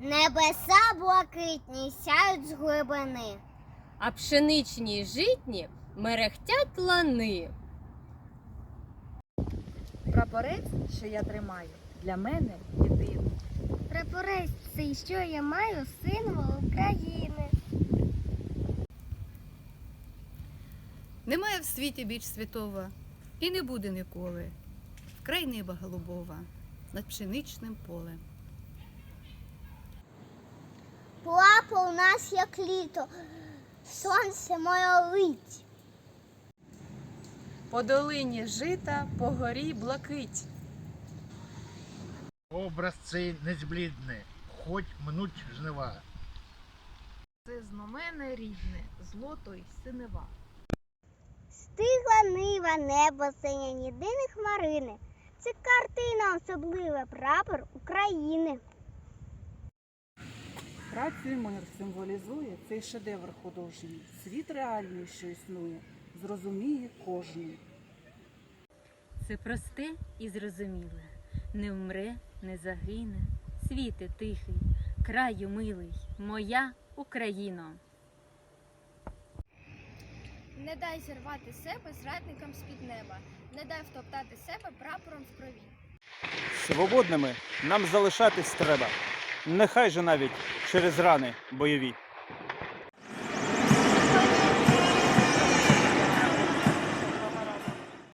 Небеса блакитні сяють з глибини. а пшеничні й житні мерехтять лани. Прапорець, що я тримаю, для мене єдиний. Прапорець цей, що я маю, символ України. Немає в світі більш святого, і не буде ніколи. Вкрай неба голубова над пшеничним полем. Плапа у нас як літо, сонце моє лить. По долині жита, по горі блакить. Образ цей не зблідне, хоч минуть жнива. Це знамене рідне, злото й синева. Стигла нива, небо синє, єдині хмарини. Це картина особлива, прапор України. Працю і мир символізує цей шедевр художній. Світ реальний, що існує, зрозуміє кожний. Це просте і зрозуміле, не вмре, не загине, світе тихий, краю милий, моя Україно. Не дай зірвати себе зрадникам з-під неба, не дай втоптати себе прапором в крові. Свободними нам залишатись треба. Нехай же навіть через рани бойові.